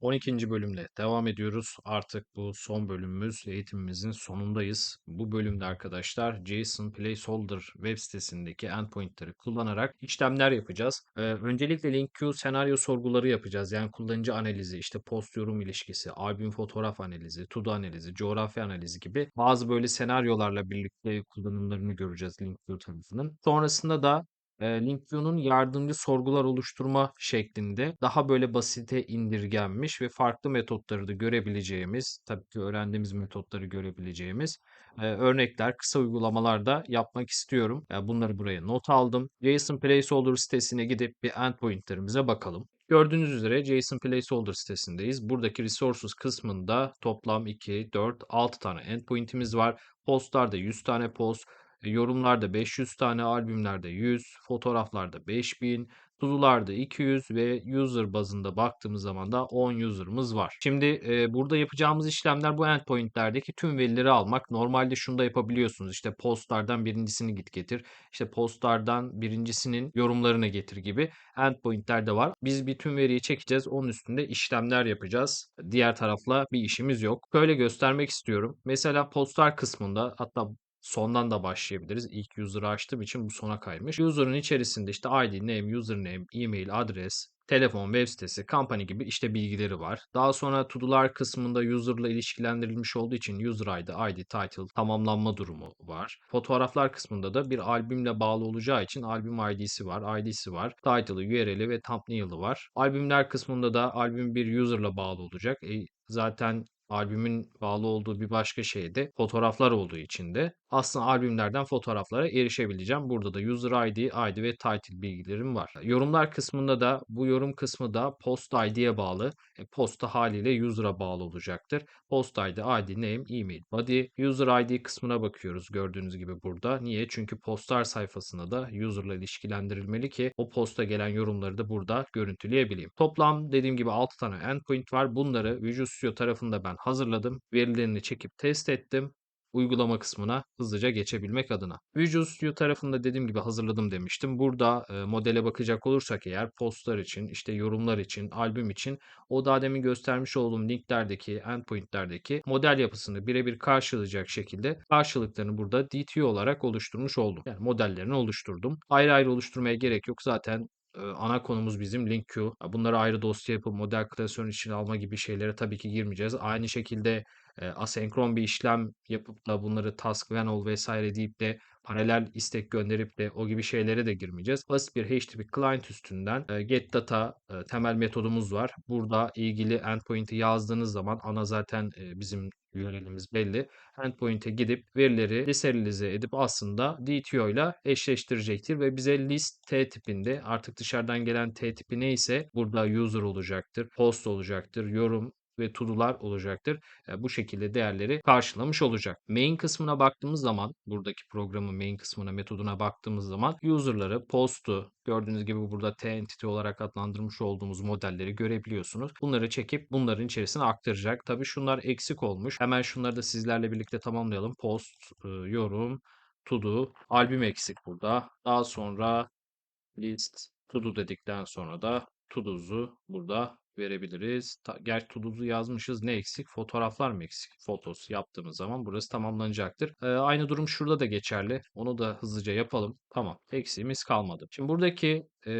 12. bölümle devam ediyoruz. Artık bu son bölümümüz, eğitimimizin sonundayız. Bu bölümde arkadaşlar JSON Placeholder web sitesindeki endpoint'leri kullanarak işlemler yapacağız. Ee, öncelikle link queue senaryo sorguları yapacağız. Yani kullanıcı analizi, işte post yorum ilişkisi, albüm fotoğraf analizi, to do analizi, coğrafya analizi gibi bazı böyle senaryolarla birlikte kullanımlarını göreceğiz link queue tarafının. Sonrasında da Eee, LinkView'nun yardımcı sorgular oluşturma şeklinde daha böyle basite indirgenmiş ve farklı metotları da görebileceğimiz, tabii ki öğrendiğimiz metotları görebileceğimiz eee, örnekler, kısa uygulamalar da yapmak istiyorum. Yani bunları buraya not aldım. JSON Placeholder sitesine gidip bir endpointlerimize bakalım. Gördüğünüz üzere JSON Placeholder sitesindeyiz. Buradaki resources kısmında toplam 2, 4, 6 tane endpoint'imiz var. Postlarda 100 tane post, e, yorumlarda 500 tane, albümlerde 100, fotoğraflarda 5000, Tutularda 200 ve user bazında baktığımız zaman da 10 user'ımız var. Şimdi e, burada yapacağımız işlemler bu endpoint'lerdeki tüm verileri almak. Normalde şunu da yapabiliyorsunuz. İşte postlardan birincisini git getir. İşte postlardan birincisinin yorumlarını getir gibi endpoint'ler de var. Biz bir tüm veriyi çekeceğiz. Onun üstünde işlemler yapacağız. Diğer tarafla bir işimiz yok. Böyle göstermek istiyorum. Mesela postlar kısmında hatta sondan da başlayabiliriz. İlk user'ı açtığım için bu sona kaymış. User'ın içerisinde işte ID, name, username, email, adres, telefon, web sitesi, company gibi işte bilgileri var. Daha sonra to'do'lar kısmında user'la ilişkilendirilmiş olduğu için user ID, ID, title, tamamlanma durumu var. Fotoğraflar kısmında da bir albümle bağlı olacağı için albüm ID'si var, ID'si var, title'ı, URL'i ve thumbnail'ı var. Albümler kısmında da albüm bir user'la bağlı olacak. E, zaten albümün bağlı olduğu bir başka şey de fotoğraflar olduğu için de aslında albümlerden fotoğraflara erişebileceğim. Burada da user ID, ID ve title bilgilerim var. Yorumlar kısmında da bu yorum kısmı da post ID'ye bağlı. E, posta haliyle user'a bağlı olacaktır. Post ID, ID, name, email, body. User ID kısmına bakıyoruz gördüğünüz gibi burada. Niye? Çünkü postlar sayfasında da user'la ilişkilendirilmeli ki o posta gelen yorumları da burada görüntüleyebileyim. Toplam dediğim gibi 6 tane endpoint var. Bunları Visual Studio tarafında ben hazırladım. Verilerini çekip test ettim uygulama kısmına hızlıca geçebilmek adına. Visual Studio tarafında dediğim gibi hazırladım demiştim. Burada e, modele bakacak olursak eğer postlar için, işte yorumlar için, albüm için o daha demin göstermiş olduğum linklerdeki, endpointlerdeki model yapısını birebir karşılayacak şekilde karşılıklarını burada DTO olarak oluşturmuş oldum. Yani modellerini oluşturdum. Ayrı ayrı oluşturmaya gerek yok. Zaten ana konumuz bizim link queue. Bunları ayrı dosya yapıp model klasörün içine alma gibi şeylere tabii ki girmeyeceğiz. Aynı şekilde e, asenkron bir işlem yapıp da bunları task all vesaire deyip de paralel istek gönderip de o gibi şeylere de girmeyeceğiz. Basit bir HTTP client üstünden e, get data e, temel metodumuz var. Burada ilgili endpoint'i yazdığınız zaman ana zaten e, bizim URL'imiz belli. Endpoint'e gidip verileri deserialize edip aslında DTO ile eşleştirecektir ve bize list T tipinde artık dışarıdan gelen T tipi neyse burada user olacaktır, post olacaktır, yorum ve to'do'lar olacaktır. Bu şekilde değerleri karşılamış olacak. Main kısmına baktığımız zaman buradaki programın main kısmına metoduna baktığımız zaman user'ları, post'u gördüğünüz gibi burada T entity olarak adlandırmış olduğumuz modelleri görebiliyorsunuz. Bunları çekip bunların içerisine aktaracak. Tabii şunlar eksik olmuş. Hemen şunları da sizlerle birlikte tamamlayalım. Post, yorum, to do, albüm eksik burada. Daha sonra list, to do dedikten sonra da to do'su burada verebiliriz. Ta, gerçi Tuduz'u yazmışız. Ne eksik? Fotoğraflar mı eksik? Fotos yaptığımız zaman burası tamamlanacaktır. Ee, aynı durum şurada da geçerli. Onu da hızlıca yapalım. Tamam. Eksiğimiz kalmadı. Şimdi buradaki e,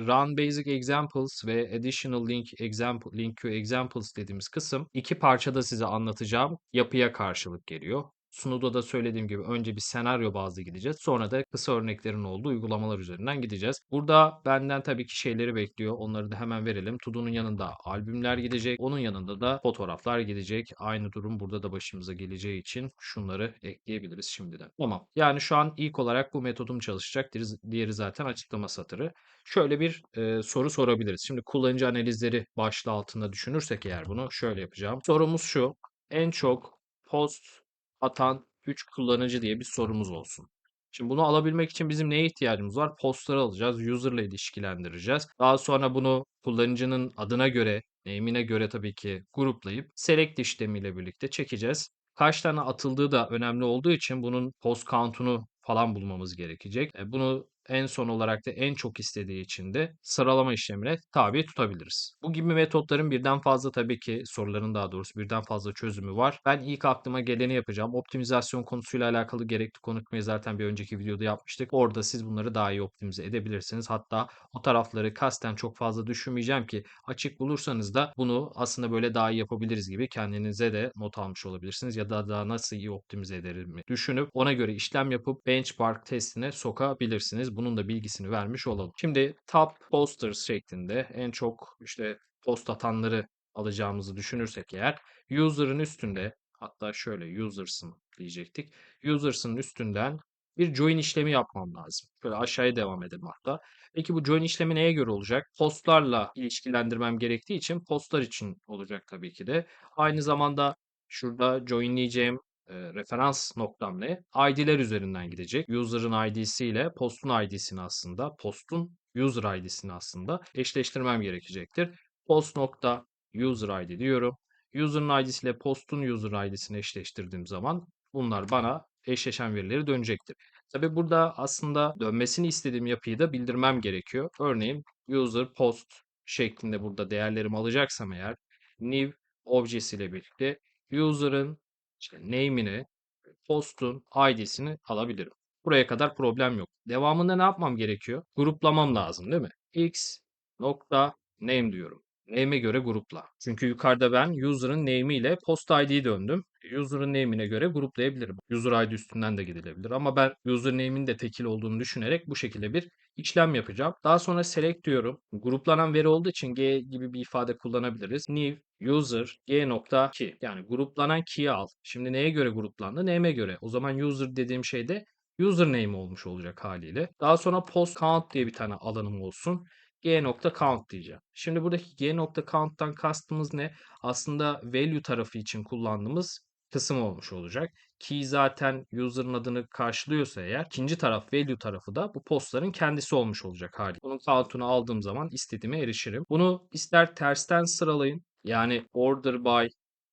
Run Basic Examples ve Additional Link Example, Link Queue Examples dediğimiz kısım iki parçada size anlatacağım yapıya karşılık geliyor. Sunuda da söylediğim gibi önce bir senaryo bazlı gideceğiz. Sonra da kısa örneklerin olduğu uygulamalar üzerinden gideceğiz. Burada benden tabii ki şeyleri bekliyor. Onları da hemen verelim. Todo'nun yanında albümler gidecek. Onun yanında da fotoğraflar gidecek. Aynı durum burada da başımıza geleceği için şunları ekleyebiliriz şimdiden. Tamam. Yani şu an ilk olarak bu metodum çalışacak. Diğeri zaten açıklama satırı. Şöyle bir e, soru sorabiliriz. Şimdi kullanıcı analizleri başlığı altında düşünürsek eğer bunu şöyle yapacağım. Sorumuz şu. En çok post atan 3 kullanıcı diye bir sorumuz olsun. Şimdi bunu alabilmek için bizim neye ihtiyacımız var? Postları alacağız, user ile ilişkilendireceğiz. Daha sonra bunu kullanıcının adına göre, name'ine göre tabii ki gruplayıp select işlemiyle birlikte çekeceğiz. Kaç tane atıldığı da önemli olduğu için bunun post count'unu falan bulmamız gerekecek. E, bunu En son olarak da en çok istediği için de sıralama işlemine tabi tutabiliriz. Bu gibi metotların birden fazla tabii ki soruların daha doğrusu birden fazla çözümü var. Ben ilk aklıma geleni yapacağım. Optimizasyon konusuyla alakalı gerekli konuşmayı zaten bir önceki videoda yapmıştık. Orada siz bunları daha iyi optimize edebilirsiniz. Hatta o tarafları kasten çok fazla düşünmeyeceğim ki açık bulursanız da bunu aslında böyle daha iyi yapabiliriz gibi kendinize de not almış olabilirsiniz ya da daha nasıl iyi optimize ederim düşünüp ona göre işlem yapıp benchmark testine sokabilirsiniz. Bunun da bilgisini vermiş olalım. Şimdi top posters şeklinde en çok işte post atanları alacağımızı düşünürsek eğer user'ın üstünde hatta şöyle users'ın diyecektik. Users'ın üstünden bir join işlemi yapmam lazım. Şöyle aşağıya devam edelim hatta. Peki bu join işlemi neye göre olacak? Postlarla ilişkilendirmem gerektiği için postlar için olacak tabii ki de. Aynı zamanda şurada joinleyeceğim e, referans noktam ne? ID'ler üzerinden gidecek. User'ın ID'si ile post'un ID'sini aslında, post'un user ID'sini aslında eşleştirmem gerekecektir. Post nokta user ID diyorum. User'ın ID'si ile post'un user ID'sini eşleştirdiğim zaman bunlar bana eşleşen verileri dönecektir. Tabi burada aslında dönmesini istediğim yapıyı da bildirmem gerekiyor. Örneğin user post şeklinde burada değerlerimi alacaksam eğer new objesi ile birlikte user'ın işte name'ini post'un id'sini alabilirim. Buraya kadar problem yok. Devamında ne yapmam gerekiyor? Gruplamam lazım değil mi? x nokta name diyorum. Name'e göre grupla. Çünkü yukarıda ben user'ın name'i ile post id'yi döndüm. User'ın name'ine göre gruplayabilirim. User ID üstünden de gidilebilir. Ama ben user name'in de tekil olduğunu düşünerek bu şekilde bir işlem yapacağım. Daha sonra select diyorum. Gruplanan veri olduğu için G gibi bir ifade kullanabiliriz. New user g nokta key. Yani gruplanan key'i al. Şimdi neye göre gruplandı? Name'e göre. O zaman user dediğim şey de username olmuş olacak haliyle. Daha sonra post count diye bir tane alanım olsun g.count diyeceğim. Şimdi buradaki g.count'tan kastımız ne? Aslında value tarafı için kullandığımız kısım olmuş olacak. Key zaten user'ın adını karşılıyorsa eğer ikinci taraf value tarafı da bu postların kendisi olmuş olacak hali. Bunun count'unu aldığım zaman istediğime erişirim. Bunu ister tersten sıralayın yani order by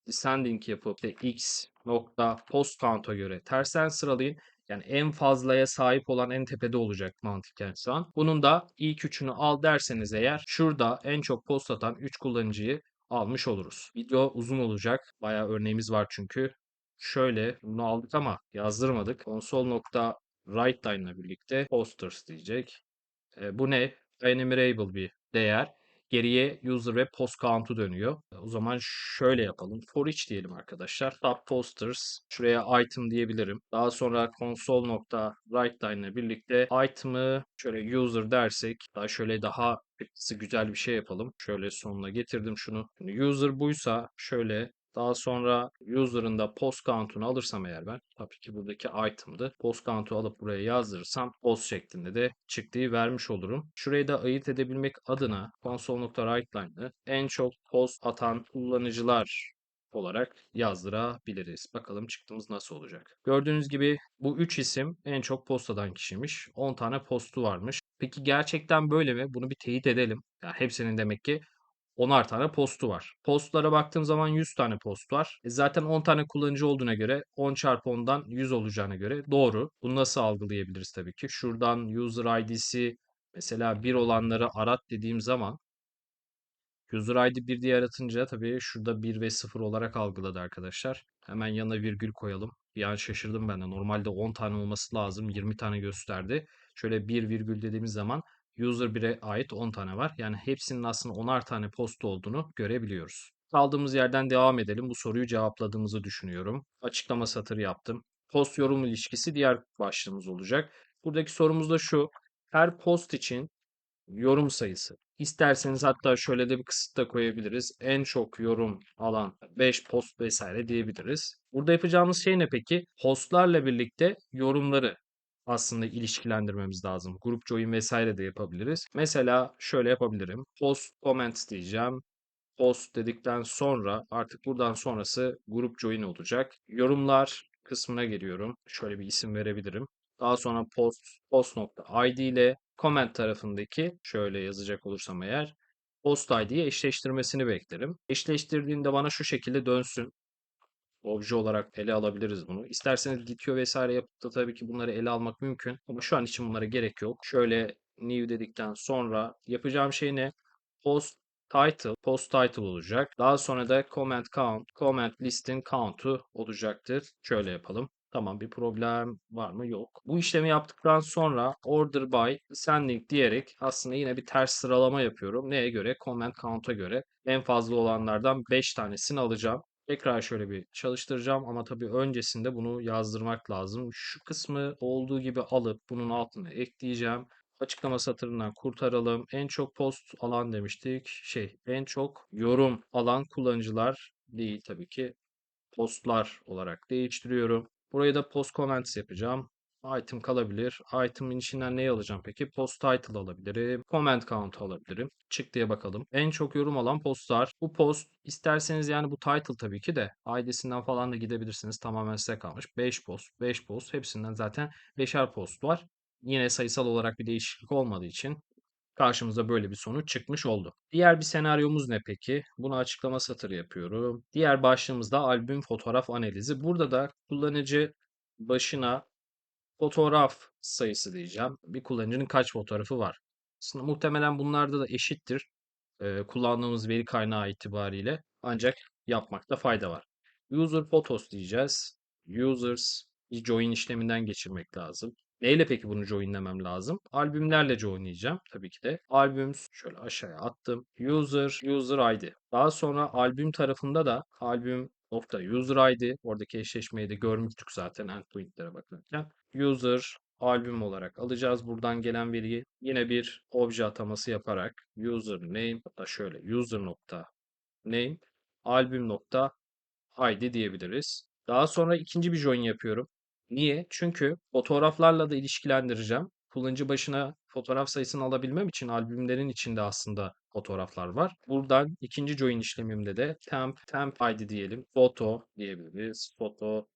descending yapıp işte x nokta post count'a göre tersten sıralayın yani en fazlaya sahip olan en tepede olacak mantıken şu an. Bunun da ilk üçünü al derseniz eğer şurada en çok post atan 3 kullanıcıyı almış oluruz. Video uzun olacak. Bayağı örneğimiz var çünkü. Şöyle bunu aldık ama yazdırmadık. Console nokta write line ile birlikte posters diyecek. E, bu ne? Enumerable bir değer geriye user ve post count'u dönüyor. O zaman şöyle yapalım. For each diyelim arkadaşlar. Top posters. Şuraya item diyebilirim. Daha sonra console nokta write line ile birlikte item'ı şöyle user dersek daha şöyle daha güzel bir şey yapalım. Şöyle sonuna getirdim şunu. User buysa şöyle daha sonra user'ın da post count'unu alırsam eğer ben tabii ki buradaki item'dı. Post count'u alıp buraya yazdırırsam post şeklinde de çıktığı vermiş olurum. Şurayı da ayırt edebilmek adına console.writeLine'ı en çok post atan kullanıcılar olarak yazdırabiliriz. Bakalım çıktığımız nasıl olacak. Gördüğünüz gibi bu 3 isim en çok postadan kişiymiş. 10 tane postu varmış. Peki gerçekten böyle mi? Bunu bir teyit edelim. Ya hepsinin demek ki 10'ar tane postu var. Postlara baktığım zaman 100 tane post var. E zaten 10 tane kullanıcı olduğuna göre 10 çarpı 10'dan 100 olacağına göre doğru. Bunu nasıl algılayabiliriz tabii ki? Şuradan user ID'si mesela 1 olanları arat dediğim zaman user ID 1 diye aratınca tabii şurada 1 ve 0 olarak algıladı arkadaşlar. Hemen yanına virgül koyalım. Bir an şaşırdım ben de. Normalde 10 tane olması lazım. 20 tane gösterdi. Şöyle 1 virgül dediğimiz zaman user 1'e ait 10 tane var. Yani hepsinin aslında 10'ar tane post olduğunu görebiliyoruz. Kaldığımız yerden devam edelim. Bu soruyu cevapladığımızı düşünüyorum. Açıklama satırı yaptım. Post yorum ilişkisi diğer başlığımız olacak. Buradaki sorumuz da şu. Her post için yorum sayısı. İsterseniz hatta şöyle de bir kısıt da koyabiliriz. En çok yorum alan 5 post vesaire diyebiliriz. Burada yapacağımız şey ne peki? Postlarla birlikte yorumları aslında ilişkilendirmemiz lazım. Grup join vesaire de yapabiliriz. Mesela şöyle yapabilirim. Post comments diyeceğim. Post dedikten sonra artık buradan sonrası grup join olacak. Yorumlar kısmına geliyorum. Şöyle bir isim verebilirim. Daha sonra post post.id ile comment tarafındaki şöyle yazacak olursam eğer post id'ye eşleştirmesini beklerim. Eşleştirdiğinde bana şu şekilde dönsün. Obje olarak ele alabiliriz bunu. İsterseniz gitiyor vesaire yapıp da tabii ki bunları ele almak mümkün. Ama şu an için bunlara gerek yok. Şöyle new dedikten sonra yapacağım şey ne? Post title, post title olacak. Daha sonra da comment count, comment listin count'u olacaktır. Şöyle yapalım. Tamam bir problem var mı? Yok. Bu işlemi yaptıktan sonra order by ascending diyerek aslında yine bir ters sıralama yapıyorum. Neye göre? Comment count'a göre. En fazla olanlardan 5 tanesini alacağım. Tekrar şöyle bir çalıştıracağım ama tabii öncesinde bunu yazdırmak lazım. Şu kısmı olduğu gibi alıp bunun altına ekleyeceğim. Açıklama satırından kurtaralım. En çok post alan demiştik. Şey, en çok yorum alan kullanıcılar değil tabii ki postlar olarak değiştiriyorum. Buraya da post comments yapacağım. Item kalabilir. Item'ın içinden neyi alacağım peki? Post title alabilirim. Comment count alabilirim. Çık diye bakalım. En çok yorum alan postlar. Bu post isterseniz yani bu title tabii ki de ID'sinden falan da gidebilirsiniz. Tamamen size kalmış. 5 post, 5 post. Hepsinden zaten 5'er post var. Yine sayısal olarak bir değişiklik olmadığı için Karşımıza böyle bir sonuç çıkmış oldu. Diğer bir senaryomuz ne peki? Bunu açıklama satırı yapıyorum. Diğer başlığımız da albüm fotoğraf analizi. Burada da kullanıcı başına fotoğraf sayısı diyeceğim. Bir kullanıcının kaç fotoğrafı var? Aslında muhtemelen bunlarda da eşittir. Ee, kullandığımız veri kaynağı itibariyle. Ancak yapmakta fayda var. User photos diyeceğiz. Users join işleminden geçirmek lazım. Neyle peki bunu joinlemem lazım? Albümlerle joinleyeceğim tabii ki de. Albüm şöyle aşağıya attım. User, user ID. Daha sonra albüm tarafında da albüm nokta user ID. Oradaki eşleşmeyi de görmüştük zaten endpointlere bakırken. User albüm olarak alacağız buradan gelen veriyi. Yine bir obje ataması yaparak user name hatta şöyle user nokta name albüm nokta ID diyebiliriz. Daha sonra ikinci bir join yapıyorum. Niye? Çünkü fotoğraflarla da ilişkilendireceğim. Kullanıcı başına fotoğraf sayısını alabilmem için albümlerin içinde aslında fotoğraflar var. Buradan ikinci join işlemimde de temp, temp ID diyelim. Foto diyebiliriz. Foto,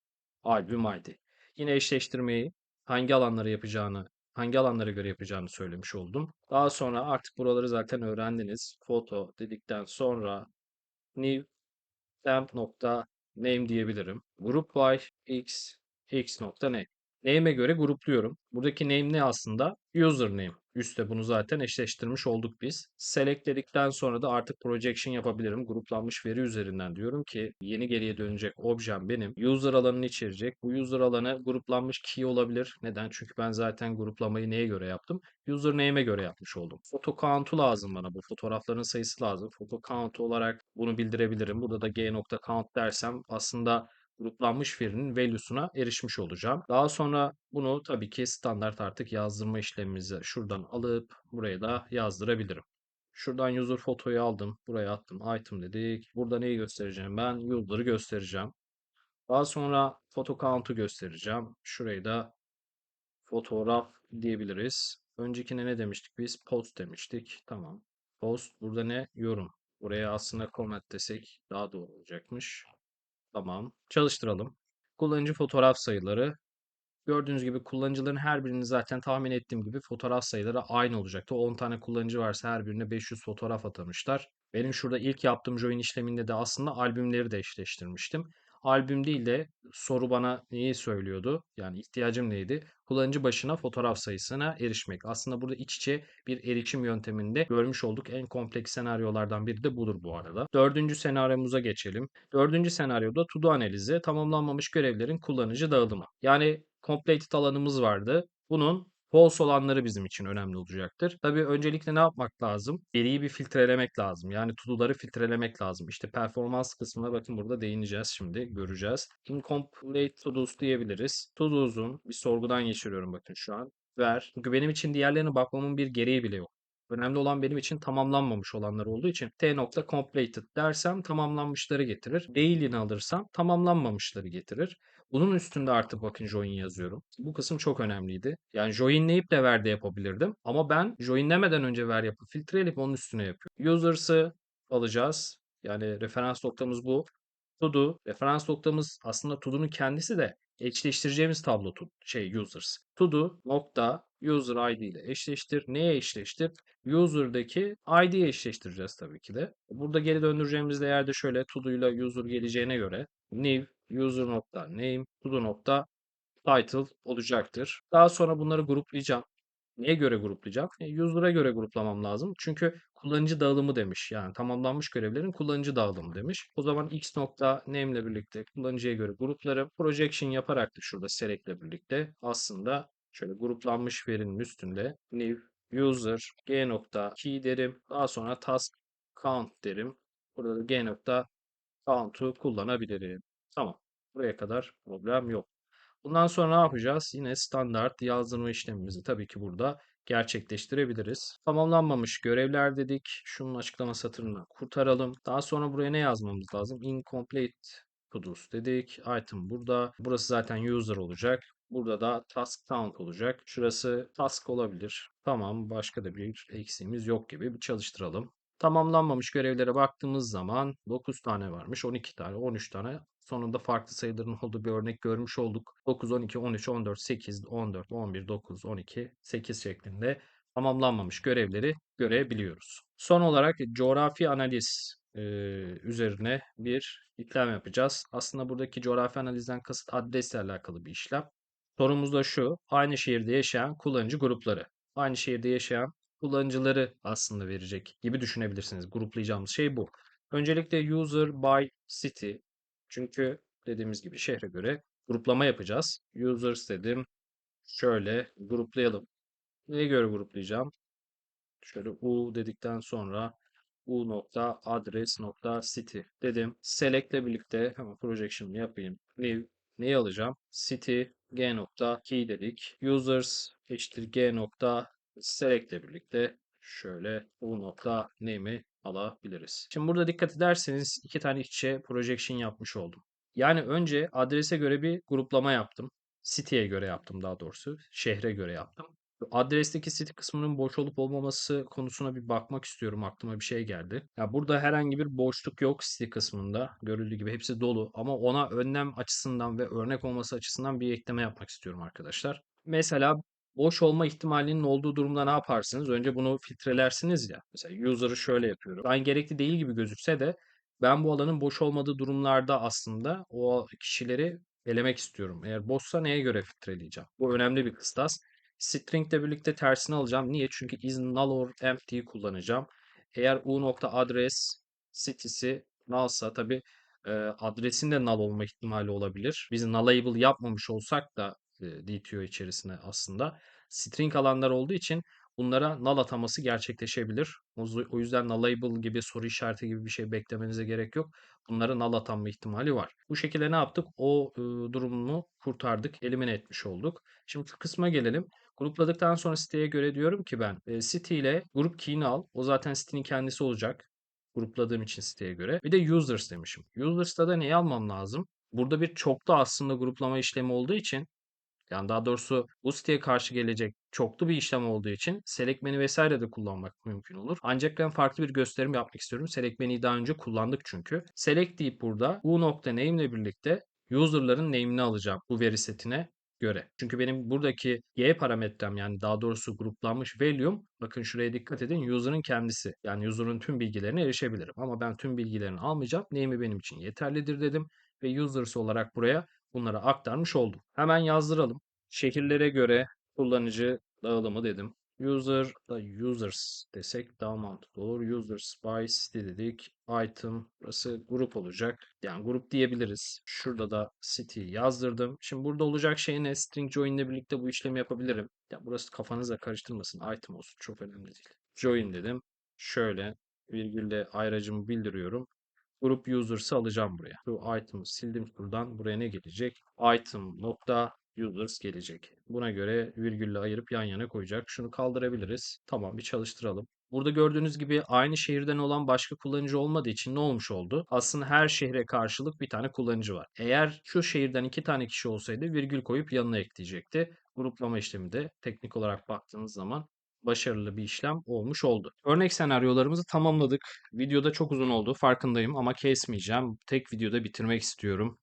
albüm ID. Yine eşleştirmeyi hangi alanlara yapacağını, hangi alanlara göre yapacağını söylemiş oldum. Daha sonra artık buraları zaten öğrendiniz. Foto dedikten sonra new temp nokta name diyebilirim. Group by x x nokta name. Name'e göre grupluyorum. Buradaki name ne aslında? Username. Üste bunu zaten eşleştirmiş olduk biz. Select dedikten sonra da artık projection yapabilirim. Gruplanmış veri üzerinden diyorum ki yeni geriye dönecek objem benim. User alanını içerecek. Bu user alanı gruplanmış key olabilir. Neden? Çünkü ben zaten gruplamayı neye göre yaptım? Username'e göre yapmış oldum. Foto count'u lazım bana. Bu fotoğrafların sayısı lazım. Foto count olarak bunu bildirebilirim. Burada da g.count dersem aslında gruplanmış verinin value'suna erişmiş olacağım. Daha sonra bunu tabii ki standart artık yazdırma işlemimizi şuradan alıp buraya da yazdırabilirim. Şuradan user fotoyu aldım. Buraya attım. Item dedik. Burada neyi göstereceğim ben? User'ı göstereceğim. Daha sonra foto count'u göstereceğim. Şurayı da fotoğraf diyebiliriz. Öncekine ne demiştik biz? Post demiştik. Tamam. Post burada ne? Yorum. Buraya aslında comment desek daha doğru olacakmış. Tamam. Çalıştıralım. Kullanıcı fotoğraf sayıları. Gördüğünüz gibi kullanıcıların her birini zaten tahmin ettiğim gibi fotoğraf sayıları aynı olacaktı. 10 tane kullanıcı varsa her birine 500 fotoğraf atamışlar. Benim şurada ilk yaptığım join işleminde de aslında albümleri de eşleştirmiştim. Albüm değil de soru bana neyi söylüyordu? Yani ihtiyacım neydi? Kullanıcı başına fotoğraf sayısına erişmek. Aslında burada iç içe bir erişim yönteminde görmüş olduk. En kompleks senaryolardan biri de budur bu arada. Dördüncü senaryomuza geçelim. Dördüncü senaryoda to do analizi tamamlanmamış görevlerin kullanıcı dağılımı. Yani completed alanımız vardı. Bunun false olanları bizim için önemli olacaktır. Tabii öncelikle ne yapmak lazım? Veriyi bir filtrelemek lazım. Yani to'do'ları filtrelemek lazım. İşte performans kısmına bakın burada değineceğiz şimdi. Göreceğiz. Incomplete to'dos diyebiliriz. To'dos'un bir sorgudan geçiriyorum bakın şu an. Ver. Çünkü benim için diğerlerine bakmamın bir gereği bile yok. Önemli olan benim için tamamlanmamış olanlar olduğu için t.completed dersem tamamlanmışları getirir. Değilini alırsam tamamlanmamışları getirir. Bunun üstünde artık bakın join yazıyorum. Bu kısım çok önemliydi. Yani joinleyip de ver de yapabilirdim. Ama ben joinlemeden önce ver yapıp filtreleyip onun üstüne yapıyorum. Users'ı alacağız. Yani referans noktamız bu. To do. Referans noktamız aslında to do'nun kendisi de eşleştireceğimiz tablo to, şey users. To do nokta user id ile eşleştir. Neye eşleştir? User'daki id'ye eşleştireceğiz tabii ki de. Burada geri döndüreceğimiz değer de şöyle to ile user geleceğine göre new user.name sudo.title olacaktır. Daha sonra bunları gruplayacağım. Neye göre gruplayacağım? E, user'a göre gruplamam lazım. Çünkü kullanıcı dağılımı demiş. Yani tamamlanmış görevlerin kullanıcı dağılımı demiş. O zaman x nokta name ile birlikte kullanıcıya göre gruplarım. Projection yaparak da şurada select birlikte aslında şöyle gruplanmış verinin üstünde new user g nokta key derim. Daha sonra task count derim. Burada da g nokta count'u kullanabilirim. Tamam. Buraya kadar problem yok. Bundan sonra ne yapacağız? Yine standart yazdırma işlemimizi tabii ki burada gerçekleştirebiliriz. Tamamlanmamış görevler dedik. Şunun açıklama satırını kurtaralım. Daha sonra buraya ne yazmamız lazım? Incomplete to-dos dedik. Item burada. Burası zaten user olacak. Burada da task count olacak. Şurası task olabilir. Tamam başka da bir eksiğimiz yok gibi bir çalıştıralım. Tamamlanmamış görevlere baktığımız zaman 9 tane varmış, 12 tane, 13 tane. Sonunda farklı sayıların olduğu bir örnek görmüş olduk. 9, 12, 13, 14, 8, 14, 11, 9, 12, 8 şeklinde tamamlanmamış görevleri görebiliyoruz. Son olarak coğrafi analiz e, üzerine bir işlem yapacağız. Aslında buradaki coğrafi analizden kasıt adresle alakalı bir işlem. Sorumuz da şu. Aynı şehirde yaşayan kullanıcı grupları. Aynı şehirde yaşayan kullanıcıları aslında verecek gibi düşünebilirsiniz. Gruplayacağımız şey bu. Öncelikle user by city. Çünkü dediğimiz gibi şehre göre gruplama yapacağız. Users dedim. Şöyle gruplayalım. Neye göre gruplayacağım? Şöyle u dedikten sonra u nokta adres nokta city dedim. Select ile birlikte hemen projection yapayım. New neyi alacağım? City g nokta key dedik. Users eşittir g nokta select ile birlikte şöyle u nokta name'i alabiliriz. Şimdi burada dikkat ederseniz iki tane iç içe projection yapmış oldum. Yani önce adrese göre bir gruplama yaptım. City'ye göre yaptım daha doğrusu. Şehre göre yaptım. Adresteki city kısmının boş olup olmaması konusuna bir bakmak istiyorum. Aklıma bir şey geldi. Ya burada herhangi bir boşluk yok city kısmında. Görüldüğü gibi hepsi dolu ama ona önlem açısından ve örnek olması açısından bir ekleme yapmak istiyorum arkadaşlar. Mesela boş olma ihtimalinin olduğu durumda ne yaparsınız? Önce bunu filtrelersiniz ya. Mesela user'ı şöyle yapıyorum. Ben gerekli değil gibi gözükse de ben bu alanın boş olmadığı durumlarda aslında o kişileri elemek istiyorum. Eğer boşsa neye göre filtreleyeceğim? Bu önemli bir kıstas. String ile birlikte tersini alacağım. Niye? Çünkü is null or empty kullanacağım. Eğer u.address city'si nullsa tabi e, adresin de null olma ihtimali olabilir. Biz nullable yapmamış olsak da DTO içerisine aslında string alanlar olduğu için bunlara null ataması gerçekleşebilir. O yüzden nullable gibi soru işareti gibi bir şey beklemenize gerek yok. Bunlara null atanma ihtimali var. Bu şekilde ne yaptık? O e, durumunu kurtardık, elimine etmiş olduk. Şimdi şu kısma gelelim. Grupladıktan sonra siteye göre diyorum ki ben e, site ile grup key'ini al. O zaten sitenin kendisi olacak. Grupladığım için siteye göre. Bir de users demişim. Users'ta da neyi almam lazım? Burada bir çoklu aslında gruplama işlemi olduğu için yani daha doğrusu bu siteye karşı gelecek çoklu bir işlem olduğu için select menü vesaire de kullanmak mümkün olur. Ancak ben farklı bir gösterim yapmak istiyorum. Select menüyü daha önce kullandık çünkü. Select deyip burada u.name ile birlikte user'ların name'ini alacağım bu veri setine göre. Çünkü benim buradaki y parametrem yani daha doğrusu gruplanmış value'um bakın şuraya dikkat edin user'ın kendisi. Yani user'ın tüm bilgilerine erişebilirim. Ama ben tüm bilgilerini almayacağım. Name'i benim için yeterlidir dedim ve users olarak buraya bunları aktarmış oldum. Hemen yazdıralım. Şehirlere göre kullanıcı dağılımı dedim. User da users desek daha mantıklı olur. Users by city dedik. Item burası grup olacak. Yani grup diyebiliriz. Şurada da city yazdırdım. Şimdi burada olacak şey ne? String join ile birlikte bu işlemi yapabilirim. Ya burası kafanıza karıştırmasın. Item olsun. Çok önemli değil. Join dedim. Şöyle virgülle ayracımı bildiriyorum. Grup users'ı alacağım buraya. Şu item'ı sildim buradan. Buraya ne gelecek? Item nokta users gelecek. Buna göre virgülle ayırıp yan yana koyacak. Şunu kaldırabiliriz. Tamam bir çalıştıralım. Burada gördüğünüz gibi aynı şehirden olan başka kullanıcı olmadığı için ne olmuş oldu? Aslında her şehre karşılık bir tane kullanıcı var. Eğer şu şehirden iki tane kişi olsaydı virgül koyup yanına ekleyecekti. Gruplama işlemi de teknik olarak baktığınız zaman başarılı bir işlem olmuş oldu. Örnek senaryolarımızı tamamladık. Videoda çok uzun oldu farkındayım ama kesmeyeceğim. Tek videoda bitirmek istiyorum.